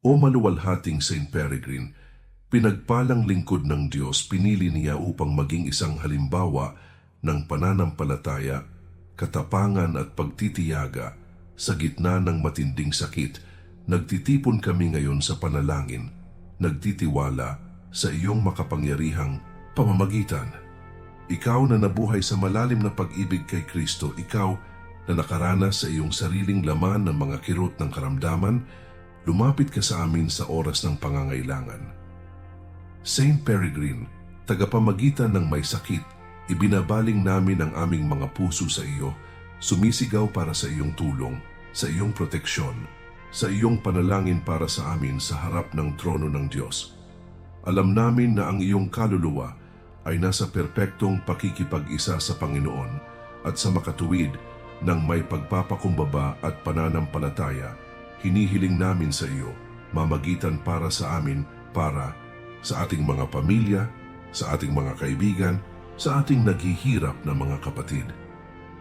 O maluwalhating Saint Peregrine, pinagpalang lingkod ng Diyos pinili niya upang maging isang halimbawa ng pananampalataya, katapangan at pagtitiyaga sa gitna ng matinding sakit. Nagtitipon kami ngayon sa panalangin, nagtitiwala sa iyong makapangyarihang pamamagitan. Ikaw na nabuhay sa malalim na pag-ibig kay Kristo, ikaw na nakaranas sa iyong sariling laman ng mga kirot ng karamdaman, lumapit ka sa amin sa oras ng pangangailangan. Saint Peregrine, tagapamagitan ng may sakit, ibinabaling namin ang aming mga puso sa iyo, sumisigaw para sa iyong tulong, sa iyong proteksyon, sa iyong panalangin para sa amin sa harap ng trono ng Diyos. Alam namin na ang iyong kaluluwa ay nasa perpektong pakikipag-isa sa Panginoon at sa makatuwid ng may pagpapakumbaba at pananampalataya, hinihiling namin sa iyo, mamagitan para sa amin, para sa ating mga pamilya, sa ating mga kaibigan, sa ating naghihirap na mga kapatid.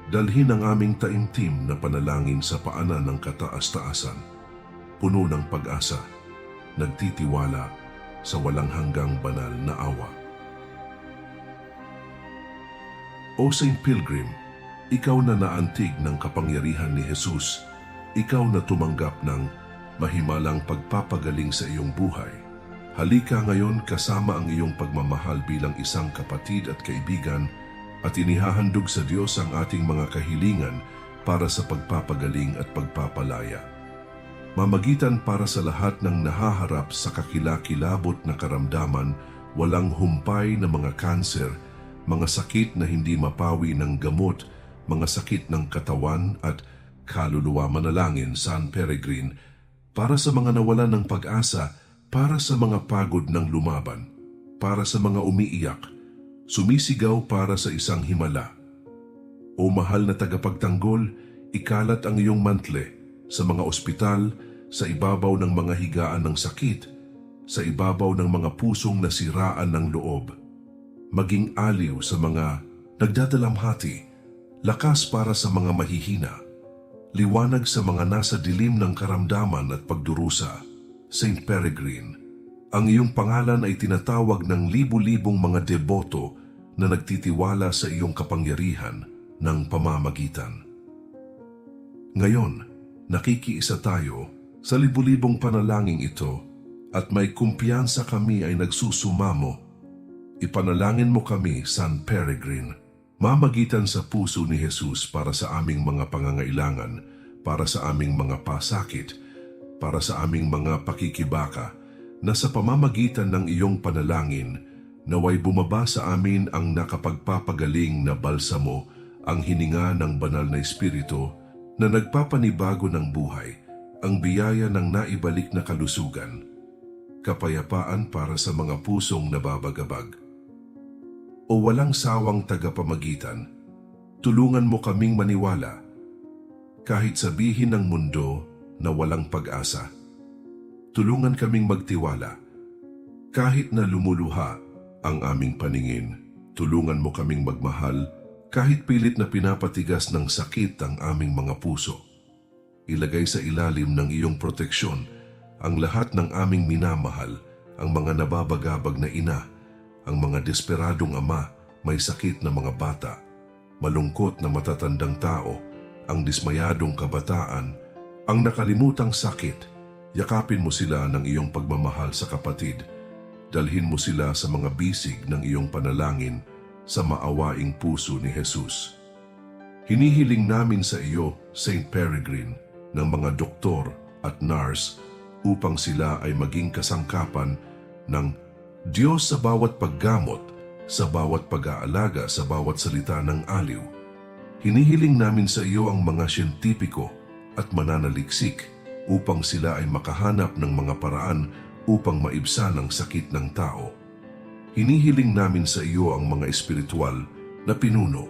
Dalhin ang aming taimtim na panalangin sa paanan ng kataas-taasan, puno ng pag-asa, nagtitiwala sa walang hanggang banal na awa. O Saint Pilgrim, ikaw na naantig ng kapangyarihan ni Jesus, ikaw na tumanggap ng mahimalang pagpapagaling sa iyong buhay. Halika ngayon kasama ang iyong pagmamahal bilang isang kapatid at kaibigan at inihahandog sa Diyos ang ating mga kahilingan para sa pagpapagaling at pagpapalaya. Mamagitan para sa lahat ng nahaharap sa kakilakilabot na karamdaman, walang humpay na mga kanser, mga sakit na hindi mapawi ng gamot, mga sakit ng katawan at kaluluwa manalangin San Peregrine para sa mga nawalan ng pag-asa, para sa mga pagod ng lumaban, para sa mga umiiyak, sumisigaw para sa isang himala. O mahal na tagapagtanggol, ikalat ang iyong mantle sa mga ospital, sa ibabaw ng mga higaan ng sakit, sa ibabaw ng mga pusong nasiraan ng loob. Maging aliw sa mga nagdadalamhati, lakas para sa mga mahihina, liwanag sa mga nasa dilim ng karamdaman at pagdurusa. Saint Peregrine, ang iyong pangalan ay tinatawag ng libu-libong mga deboto na nagtitiwala sa iyong kapangyarihan ng pamamagitan. Ngayon, nakikiisa tayo sa libu-libong panalangin ito at may kumpiyansa kami ay nagsusumamo. Ipanalangin mo kami, San Peregrine, mamagitan sa puso ni Jesus para sa aming mga pangangailangan, para sa aming mga pasakit, para sa aming mga pakikibaka, na sa pamamagitan ng iyong panalangin, naway bumaba sa amin ang nakapagpapagaling na balsamo, ang hininga ng banal na Espiritu na nagpapanibago ng buhay, ang biyaya ng naibalik na kalusugan, kapayapaan para sa mga pusong nababagabag. O walang sawang tagapamagitan, tulungan mo kaming maniwala, kahit sabihin ng mundo na walang pag-asa. Tulungan kaming magtiwala, kahit na lumuluha ang aming paningin. Tulungan mo kaming magmahal kahit pilit na pinapatigas ng sakit ang aming mga puso. Ilagay sa ilalim ng iyong proteksyon ang lahat ng aming minamahal, ang mga nababagabag na ina, ang mga desperadong ama, may sakit na mga bata, malungkot na matatandang tao, ang dismayadong kabataan, ang nakalimutang sakit. Yakapin mo sila ng iyong pagmamahal sa kapatid. Dalhin mo sila sa mga bisig ng iyong panalangin sa maawaing puso ni Jesus. Hinihiling namin sa iyo, Saint Peregrine, ng mga doktor at nurse upang sila ay maging kasangkapan ng Diyos sa bawat paggamot, sa bawat pag-aalaga, sa bawat salita ng aliw. Hinihiling namin sa iyo ang mga siyentipiko at mananaliksik upang sila ay makahanap ng mga paraan upang maibsan ang sakit ng tao. Hinihiling namin sa iyo ang mga espiritual na pinuno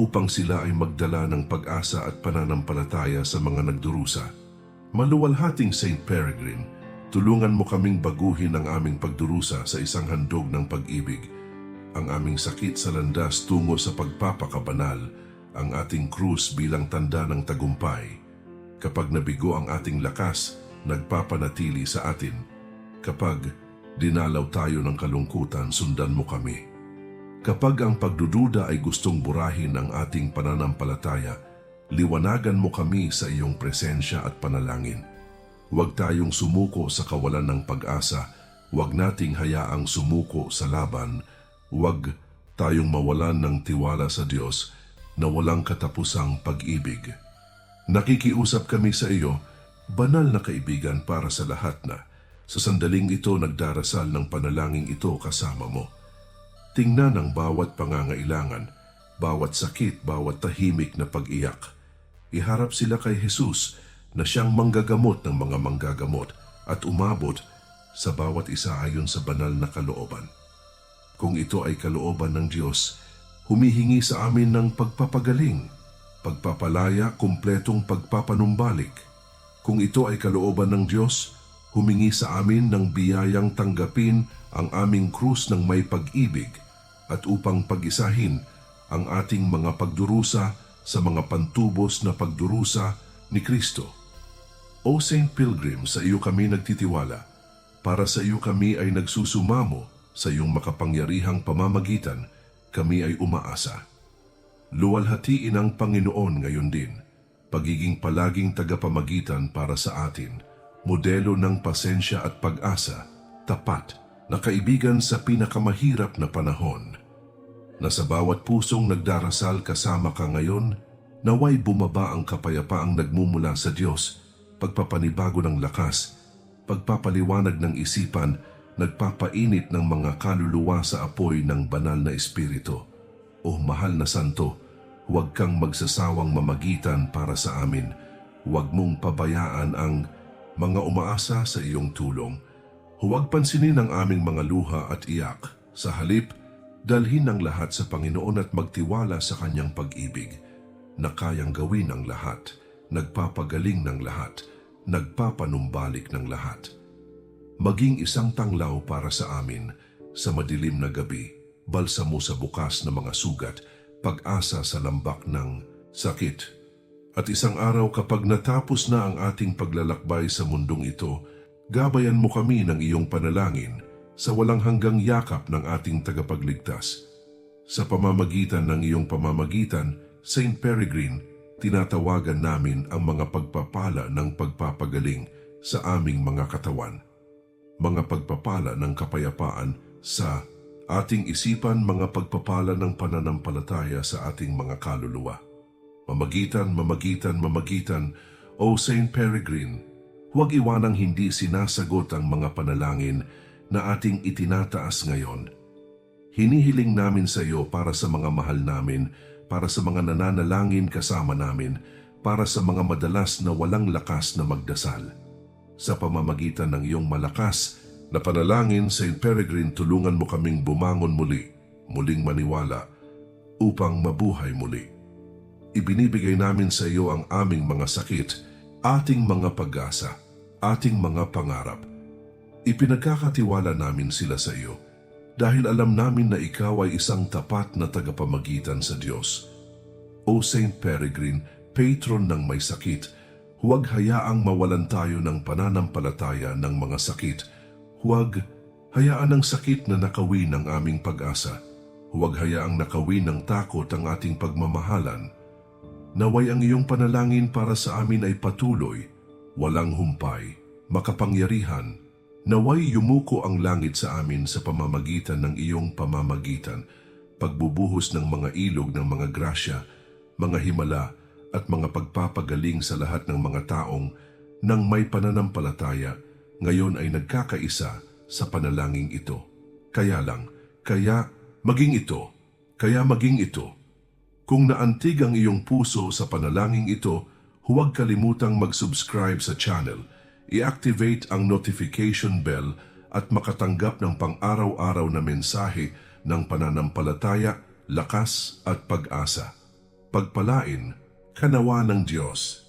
upang sila ay magdala ng pag-asa at pananampalataya sa mga nagdurusa. Maluwalhating Saint Peregrine, tulungan mo kaming baguhin ang aming pagdurusa sa isang handog ng pag-ibig, ang aming sakit sa landas tungo sa pagpapakabanal, ang ating krus bilang tanda ng tagumpay. Kapag nabigo ang ating lakas, nagpapanatili sa atin. Kapag dinalaw tayo ng kalungkutan, sundan mo kami. Kapag ang pagdududa ay gustong burahin ang ating pananampalataya, liwanagan mo kami sa iyong presensya at panalangin. Huwag tayong sumuko sa kawalan ng pag-asa, huwag nating hayaang sumuko sa laban, huwag tayong mawalan ng tiwala sa Diyos na walang katapusang pag-ibig. Nakikiusap kami sa iyo, banal na kaibigan para sa lahat na sa sandaling ito nagdarasal ng panalangin ito kasama mo. Tingnan ang bawat pangangailangan, bawat sakit, bawat tahimik na pag-iyak. Iharap sila kay Jesus na siyang manggagamot ng mga manggagamot at umabot sa bawat isa ayon sa banal na kalooban. Kung ito ay kalooban ng Diyos, humihingi sa amin ng pagpapagaling, pagpapalaya, kumpletong pagpapanumbalik. Kung ito ay kalooban ng Diyos, humingi sa amin ng biyayang tanggapin ang aming krus ng may pag-ibig at upang pag-isahin ang ating mga pagdurusa sa mga pantubos na pagdurusa ni Kristo. O Saint Pilgrim, sa iyo kami nagtitiwala. Para sa iyo kami ay nagsusumamo sa iyong makapangyarihang pamamagitan, kami ay umaasa. Luwalhatiin ang Panginoon ngayon din, pagiging palaging tagapamagitan para sa atin, modelo ng pasensya at pag-asa, tapat na kaibigan sa pinakamahirap na panahon. Na sa bawat pusong nagdarasal kasama ka ngayon, naway bumaba ang kapayapaang nagmumula sa Diyos, pagpapanibago ng lakas, pagpapaliwanag ng isipan, nagpapainit ng mga kaluluwa sa apoy ng banal na espiritu. O mahal na santo, huwag kang magsasawang mamagitan para sa amin. Huwag mong pabayaan ang mga umaasa sa iyong tulong. Huwag pansinin ang aming mga luha at iyak. Sa halip, dalhin ang lahat sa Panginoon at magtiwala sa kanyang pag-ibig na kayang gawin ang lahat, nagpapagaling ng lahat, nagpapanumbalik ng lahat maging isang tanglaw para sa amin sa madilim na gabi, balsamo sa bukas na mga sugat, pag-asa sa lambak ng sakit. At isang araw kapag natapos na ang ating paglalakbay sa mundong ito, gabayan mo kami ng iyong panalangin sa walang hanggang yakap ng ating tagapagligtas. Sa pamamagitan ng iyong pamamagitan, Saint Peregrine, tinatawagan namin ang mga pagpapala ng pagpapagaling sa aming mga katawan mga pagpapala ng kapayapaan sa ating isipan, mga pagpapala ng pananampalataya sa ating mga kaluluwa. Mamagitan, mamagitan, mamagitan, O Saint Peregrine, huwag iwanang hindi sinasagot ang mga panalangin na ating itinataas ngayon. Hinihiling namin sa iyo para sa mga mahal namin, para sa mga nananalangin kasama namin, para sa mga madalas na walang lakas na magdasal sa pamamagitan ng iyong malakas na panalangin, St. Peregrine, tulungan mo kaming bumangon muli, muling maniwala, upang mabuhay muli. Ibinibigay namin sa iyo ang aming mga sakit, ating mga pag-asa, ating mga pangarap. Ipinagkakatiwala namin sila sa iyo dahil alam namin na ikaw ay isang tapat na tagapamagitan sa Diyos. O Saint Peregrine, patron ng may sakit, huwag hayaang mawalan tayo ng pananampalataya ng mga sakit. Huwag hayaan ang sakit na nakawin ang aming pag-asa. Huwag hayaang nakawin ng takot ang ating pagmamahalan. Naway ang iyong panalangin para sa amin ay patuloy, walang humpay, makapangyarihan. Naway yumuko ang langit sa amin sa pamamagitan ng iyong pamamagitan, pagbubuhos ng mga ilog ng mga grasya, mga himala, at mga pagpapagaling sa lahat ng mga taong nang may pananampalataya, ngayon ay nagkakaisa sa panalangin ito. Kaya lang, kaya maging ito, kaya maging ito. Kung naantig ang iyong puso sa panalangin ito, huwag kalimutang mag-subscribe sa channel, i-activate ang notification bell at makatanggap ng pang-araw-araw na mensahe ng pananampalataya, lakas at pag-asa. Pagpalain, kanawa ng Diyos